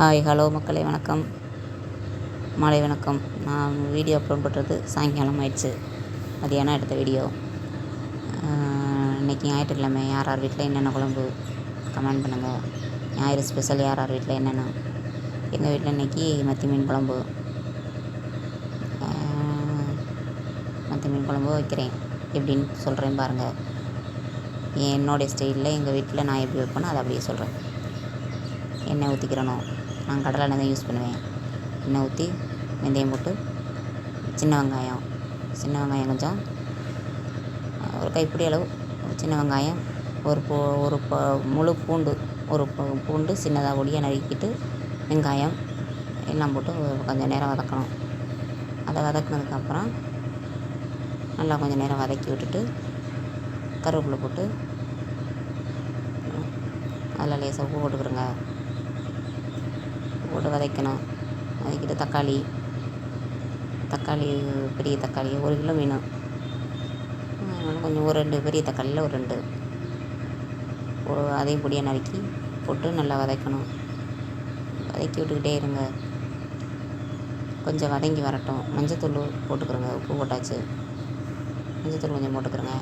Hi hello மக்களே வணக்கம். மாலை வணக்கம். நான் வீடியோ அப்லோட் பண்ணுறது சாயங்காலம் ஆயிடுச்சு. மதியானம் எடுத்த வீடியோ. இன்றைக்கி ஞாயிற்றுக்கிழமை. யார் யார் வீட்டில் என்னென்ன குழம்பு? கமெண்ட் பண்ணுங்கள் ஞாயிறு ஸ்பெஷல் யார் யார் வீட்டில் என்னென்ன? எங்கள் வீட்டில் இன்றைக்கி மத்தி மீன் குழம்பு. மத்தி மீன் குழம்பு வைக்கிறேன். எப்படின்னு சொல்கிறேன் பாருங்கள் என்னோடைய ஸ்டைலில் எங்கள் வீட்டில் நான் எப்படி வைப்பேனோ அதை அப்படியே சொல்கிறேன் எண்ணெய் ஊற்றிக்கிறணும் நான் கடலை எண்ணெய் தான் யூஸ் பண்ணுவேன். எண்ணெய் ஊற்றி வெந்தயம் போட்டு சின்ன வெங்காயம் சின்ன வெங்காயம் கொஞ்சம் ஒரு கைப்பிடி அளவு சின்ன வெங்காயம் ஒரு பூ ஒரு ப முழு பூண்டு ஒரு பூ- பூண்டு சின்னதாக ஒடியாக நறுக்கிட்டு வெங்காயம் எல்லாம் போட்டு கொஞ்சம் நேரம் வதக்கணும். அதை வதக்குனதுக்கப்புறம் நல்லா கொஞ்சம் நேரம் வதக்கி விட்டுட்டு கருவேப்பிலை போட்டு அதில் லேசாக உப்பு போட்டுக்கிறோங்க. போட்டு வதக்கணும். வதக்கிட்டு தக்காளி தக்காளி பெரிய தக்காளி ஒரு கிலோ வேணும். கொஞ்சம் ஒரு ரெண்டு பெரிய தக்காளியில் ஒரு ரெண்டு. அதையும் பொடியாக நறுக்கி போட்டு நல்லா வதக்கணும். வதக்கி விட்டுக்கிட்டே இருங்க. கொஞ்சம் வதங்கி வரட்டும். மஞ்சத்தூள் போட்டுக்கிறோங்க. உப்பு போட்டாச்சு. மஞ்சத்தூள் கொஞ்சம் போட்டுக்கிறோங்க.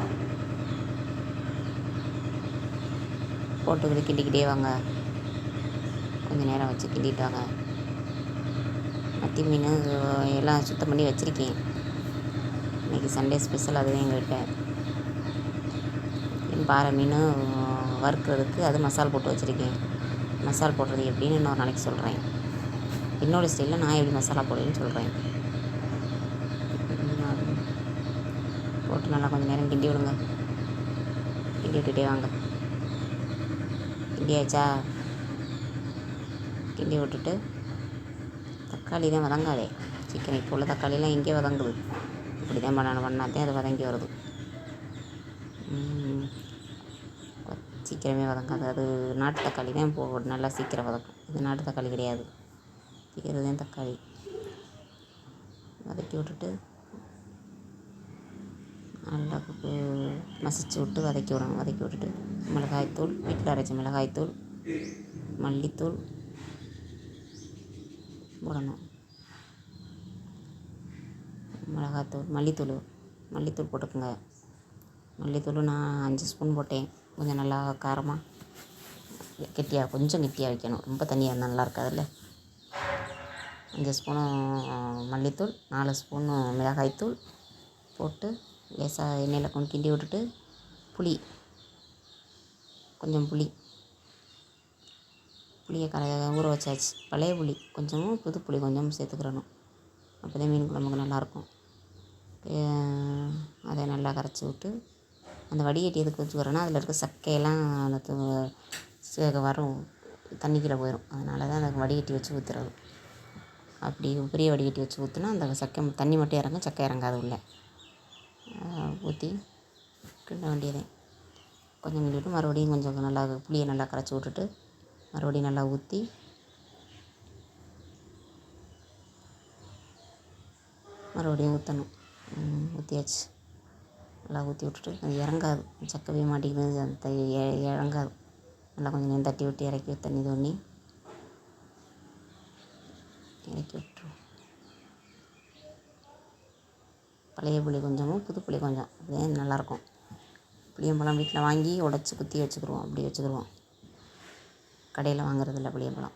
போட்டுக்கிட்டு கிண்டிக்கிட்டே வாங்க. கொஞ்சம் நேரம் வச்சு கிண்டிட்டு வாங்க மத்தி மீன் எல்லாம் சுத்தம் பண்ணி வச்சுருக்கேன். இன்றைக்கி சண்டே ஸ்பெஷல் அதுவே எங்கள்கிட்ட பாறை மீன் வறுக்கிறதுக்கு அது மசால் போட்டு வச்சுருக்கேன். மசால் போடுறது எப்படின்னு இன்னொரு நாளைக்கு சொல்கிறேன் என்னோடய ஸ்டைலில் நான் எப்படி மசாலா போடுறேன்னு சொல்கிறேன் போட்டு நல்லா கொஞ்சம் நேரம் கிண்டி விடுங்க. கிண்டி விட்டுட்டே வாங்க. கிண்டியாச்சா கிண்டி விட்டுட்டு தக்காளி தான் வதங்காதே. சிக்கன் இப்போ உள்ள தக்காளிலாம் எங்கே வதங்குது. இப்படி தான் பண்ண பண்ணாதே அது வதங்கி வருது. சீக்கிரமே வதங்காது. அது நாட்டு தக்காளி தான் இப்போ நல்லா சீக்கிரம் வதக்கும். இது நாட்டு தக்காளி கிடையாது. இது தான் தக்காளி. வதக்கி விட்டுட்டு நல்லா மசிச்சு விட்டு வதக்கி விடணும். வதக்கி விட்டுட்டு மிளகாய்த்தூள் வீட்டில் அரைச்ச மிளகாய்த்தூள் மல்லித்தூள் போடணும். மிளகாத்தூள் மல்லித்தூள் மல்லித்தூள் போட்டுக்கோங்க. மல்லித்தூள் நான் அஞ்சு ஸ்பூன் போட்டேன். கொஞ்சம் நல்லா காரமாக கெட்டியாக கொஞ்சம் கெட்டியாக வைக்கணும். ரொம்ப தண்ணியாக இருந்தால் நல்லா இருக்காதுல்ல? அஞ்சு ஸ்பூனு மல்லித்தூள் நாலு ஸ்பூனு மிளகாய்த்தூள் போட்டு லேசாக எண்ணெயில் கொஞ்சம் கிண்டி விட்டுட்டு புளி கொஞ்சம் புளி. புளியை கரை ஊற வச்சாச்சு. பழைய புளி கொஞ்சமும் புது புளி கொஞ்சமும் சேர்த்துக்கிறணும். அப்போ தான் மீன் குழம்புக்கு நல்லாயிருக்கும். அதை நல்லா கரைச்சி விட்டு அந்த வடிகட்டி எதுக்கு வச்சுக்கிறோன்னா அதில் இருக்க சக்கையெல்லாம் அந்த து- சே- வரும். தண்ணிக்குள்ளே போயிடும் அதனால தான் அந்த வடிகட்டி வச்சு ஊற்றுறது அப்படி பெரிய வடிகட்டி வச்சு ஊற்றுனா அந்த சக்கை தண்ணி மட்டும் இறங்கும் சக்கை இறங்காது உள்ள. ஊற்றி கிண்ட வேண்டியதே கொஞ்சம் கிண்டிவிட்டு மறுபடியும் கொஞ்சம் நல்லா புளியை நல்லா கரைச்சி விட்டுட்டு மறுபடியும் நல்லா ஊற்றி மறுபடியும் ஊற்றணும். ஊற்றியாச்சு. நல்லா ஊற்றி விட்டுட்டு அது இறங்காது. சக்கவே மாட்டேங்குது அந்த இறங்காது. நல்லா கொஞ்சம் நேரம் தட்டி விட்டு இறக்கி தண்ணி தோண்டி இறக்கி விட்டுருவோம். பழைய புளி கொஞ்சமும் புது புளி கொஞ்சம். அதே நல்லாயிருக்கும் புளியம்பழம் வீட்டில் வாங்கி உடச்சி குத்தி வச்சுக்கிருவோம். அப்படி வச்சுக்கிடுவோம் கடையில் வாங்குறதில்ல புளியம்பழம்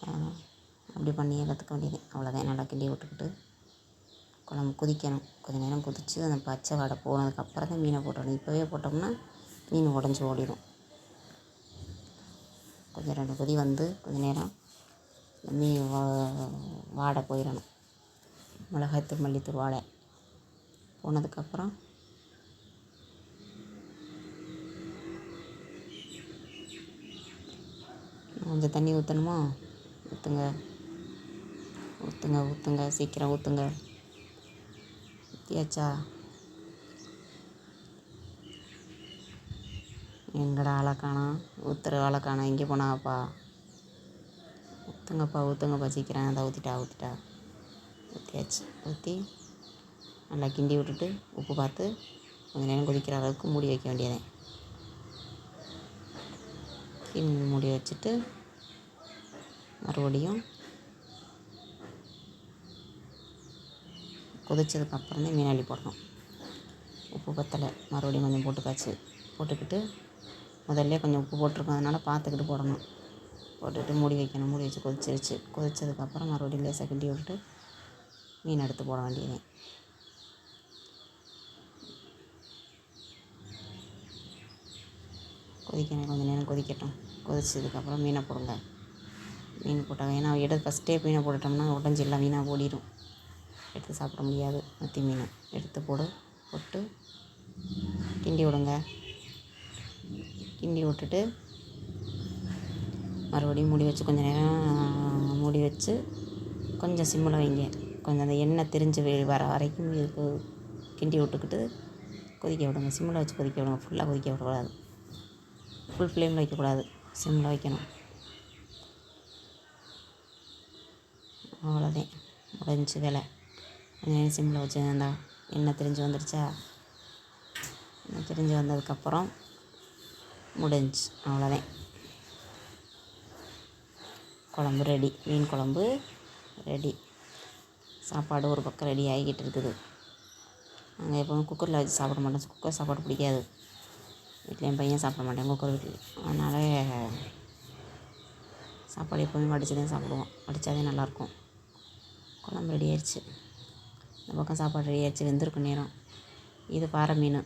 பழம் அப்படி பண்ணி கற்றுக்க வேண்டியது. அவ்வளோதான் நல்லா கிண்டி விட்டுக்கிட்டு குழம்பு கொதிக்கணும். கொஞ்ச நேரம் கொதித்து அந்த பச்சை வாடை போனதுக்கப்புறம் தான் மீனை போட்டுடணும். இப்போவே போட்டோம்னா மீன் உடஞ்சி ஓடிடும். கொஞ்சம் ரெண்டு கொதி வந்து கொஞ்ச நேரம் மீன் வா- வாடை போயிடணும். மிளகாய்த்தூள் மல்லித்தூள் வாடை போனதுக்கப்புறம் கொஞ்சம் தண்ணி ஊற்றணுமா ஊற்றுங்க ஊற்றுங்க ஊற்றுங்க சீக்கிரம் ஊற்றுங்க ஊற்றியாச்சா எங்கடா ஆளை ஊற்றுற ஆளை காணோம் எங்கே போனாப்பா ஊற்றுங்கப்பா ஊற்றுங்கப்பா சீக்கிரம் அதை ஊற்றிட்டா ஊற்றிட்டா ஊற்றியாச்சு ஊற்றி நல்லா கிண்டி விட்டுட்டு உப்பு பார்த்து கொஞ்சம் நேரம் கொதிக்கிற அளவுக்கு மூடி வைக்க வேண்டியதேன் கிண்டி மூடி வச்சுட்டு மறுபடியும் கொதிச்சதுக்கப்புறம் தான் மீனாளி போடணும். உப்பு பத்தலை. மறுபடியும் கொஞ்சம் போட்டுக்காச்சு. போட்டுக்கிட்டு முதல்ல கொஞ்சம் உப்பு போட்டிருக்கோம் அதனால் பார்த்துக்கிட்டு போடணும். போட்டுட்டு மூடி வைக்கணும். மூடி வச்சு கொதிச்சிருச்சு. கொதிச்சதுக்கப்புறம் மறுபடியும் லேசாக கிண்டி விட்டுட்டு மீன் எடுத்து போட வேண்டியது கொதிக்கணும். கொஞ்சம் நேரம் கொதிக்கட்டும். கொதிச்சதுக்கப்புறம் மீனை போடுங்க. மீன் போட்டாங்க. ஏன்னா எடுத்து ஃபஸ்ட்டே மீனை போட்டுட்டோம்னா உடஞ்சி எல்லாம் வீணாக ஓடிடும் எடுத்து சாப்பிட முடியாது மத்தி மீன். எடுத்து போடு போட்டு கிண்டி விடுங்க. கிண்டி விட்டுட்டு மறுபடியும் மூடி வச்சு கொஞ்சம் நேரம் மூடி வச்சு கொஞ்சம் சிம்மில் வைங்க. கொஞ்சம் அந்த எண்ணெய் தெரிஞ்சு வர வரைக்கும் இதுக்கு கிண்டி விட்டுக்கிட்டு கொதிக்க விடுங்க. சிம்மில் வச்சு கொதிக்க விடுங்க. ஃபுல்லாக கொதிக்க விடக்கூடாது. ஃபுல் ஃப்ளேமில் வைக்கக்கூடாது. சிம்மில் வைக்கணும். அவ்வளோதான் முடிஞ்சு வேலை. கொஞ்சம் சிம்மில் வச்சு அந்த எண்ணெய் திரிஞ்சு வந்துடுச்சா என்ன திரிஞ்சு வந்ததுக்கப்புறம் முடிஞ்சு. அவ்வளோதான் குழம்பு ரெடி மீன் குழம்பு ரெடி சாப்பாடு ஒரு பக்கம் ரெடி ஆகிக்கிட்டு இருக்குது. நாங்கள் எப்போவும் குக்கரில் வச்சு சாப்பிட மாட்டோம். குக்கர் சாப்பாடு பிடிக்காது. வீட்டில் என் பையன் சாப்பிட மாட்டேன் குக்கர் வீட்டில் அதனால் சாப்பாடு எப்போவுமே வடித்து தான் சாப்பிடுவோம். வடித்தாதே நல்லாயிருக்கும். குழம்பு ரெடி ஆயிடுச்சு. இந்த பக்கம் சாப்பாடு ரெடி ஆயிடுச்சு. வெந்திருக்கும் நேரம். இது பாறை மீன்.